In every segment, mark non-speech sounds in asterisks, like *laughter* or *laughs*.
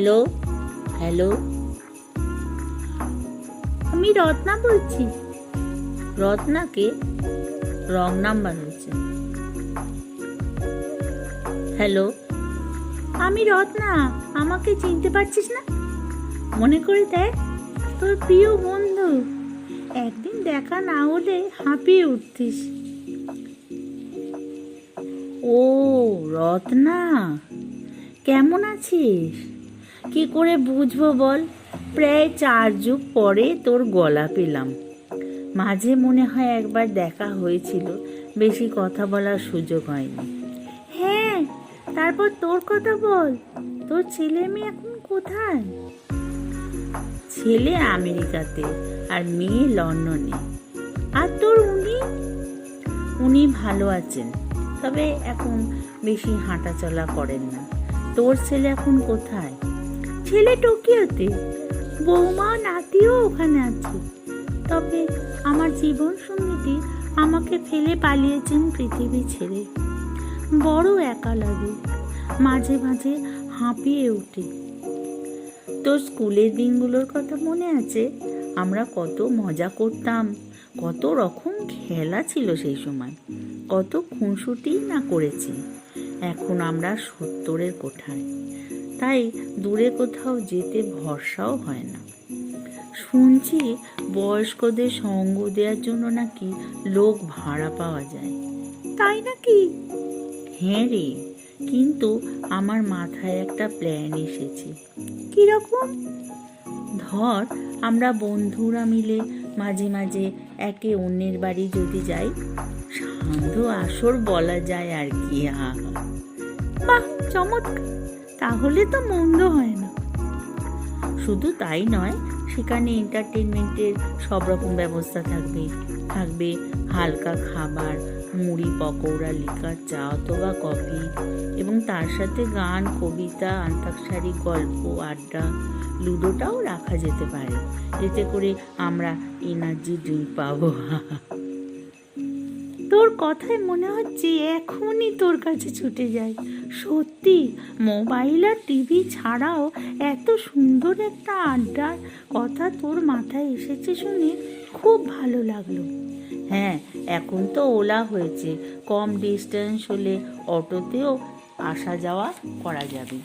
Hello hello. আমি রত্না বলছি। রত্নাকে রং নাম্বার হয়েছে। হ্যালো। আমি রত্না আমাকে চিনতে পারছিস না? মনে করে দেখ তোর প্রিয় বন্ধু। একদিন দেখা না হলে হাঁপিয়ে উঠতিস। ও রত্না। কেমন আছিস? কি করে বুঝব বল? প্রায় চার যুগ পরে তোর গলা পেলাম। মাঝে মনে হয় একবার দেখা হয়েছিল, বেশি কথা বলার সুযোগ হয়নি। হ্যাঁ তারপর তোর কথা বল। তোর ছেলে মেয়ে এখন কোথায়? ছেলে আমেরিকাতে আর মেয়ে লন্ডনে। আর তোর উনি? উনি ভালো আছেন, তবে এখন বেশি হাঁটাচলা করেন না। তোর ছেলে এখন কোথায়? ছেলে টোকিওতে। বৌমা, নাতিও ওখানে আছে। তবে আমার জীবন সঙ্গীটি আমাকে ফেলে পালিয়েছেন পৃথিবী ছেড়ে। বড় একা লাগে, মাঝে মাঝে হাঁপিয়ে উঠে। তো স্কুলের দিনগুলোর কথা মনে আছে? আমরা কত মজা করতাম, কত রকম খেলা ছিল সেই সময়, কত খুনসুটি না করেছি। এখন আমরা সত্তরের কোঠায়। তাই দূরে কোথাও যেতে ভরসাও হয় না। শুনছি বয়স্কদের সঙ্গ দেওয়ার জন্য নাকি লোক ভাড়া পাওয়া যায়। তাই নাকি? হ্যাঁ রে, কিন্তু আমার মাথায় একটা প্ল্যান এসেছে। কীরকম ধর, আমরা বন্ধুরা মিলে মাঝে মাঝে একে অন্যের বাড়ি যদি যাই, সান্ধ্য আসর বলা যায় আর কি। হা বাহ, চমৎকার। তাহলে তো মন্দ হয় না। শুধু তাই নয়, সেখানে এন্টারটেনমেন্টের সব রকম ব্যবস্থা থাকবে। থাকবে হালকা খাবার, মুড়ি, পকৌড়া, লিকার চা অথবা কফি এবং তার সাথে গান, কবিতা, আন্তাক্ষরী, গল্প, আড্ডা, লুডোটাও রাখা যেতে পারে। এতে করে আমরা এনার্জি ড্রিঙ্ক পাবো। *laughs* তোর কথায় মনে হচ্ছে এখনই তোর কাছে ছুটে যাই। সত্যি, মোবাইল আর টিভি ছাড়াও এত সুন্দর একটা আড্ডার কথা তোর মাথায় এসেছে শুনে খুব ভালো লাগল। হ্যাঁ এখন তো ওলা হয়েছে। কম ডিস্টেন্স হলে অটোতেও আসা যাওয়া করা যাবে।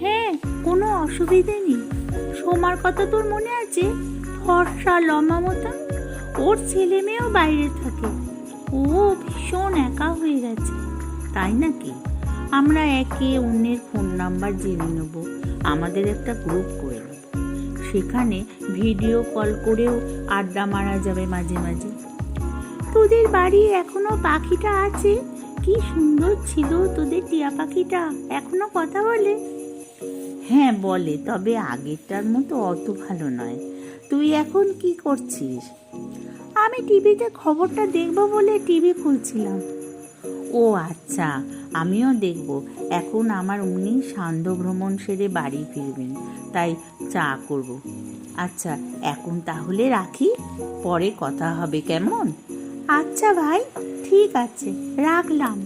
হ্যাঁ কোনো অসুবিধে নেই। সোমার কথা তোর মনে আছে? ফর্সা লম্বা মতন ওর ছেলে মেয়েও বাইরে থাকে। ও ভীষণ একা হয়ে গেছে। তাই নাকি? আমরা একে অন্যের ফোন নাম্বার জেনে নেব। আমাদের একটা গ্রুপ করে নেব। সেখানে ভিডিও কল করেও আড্ডা মারা যাবে মাঝে মাঝে। তোদের বাড়ি এখনও পাখিটা আছে? কি সুন্দর ছিল তোদের টিয়া পাখিটা। এখনও কথা বলে? হ্যাঁ বলে, তবে আগেরটার মতো অত ভালো নয়। তুই এখন কি করছিস? আমি টিভিতে খবরটা দেখব বলে টিভি খুলছিলাম। ও আচ্ছা আমিও দেখব। এখন আমার উনি সান্ধ্য ভ্রমণ সেরে বাড়ি ফিরবেন, তাই চা করব। আচ্ছা এখন তাহলে রাখি? পরে কথা হবে কেমন? আচ্ছা ভাই, ঠিক আছে, রাখলাম।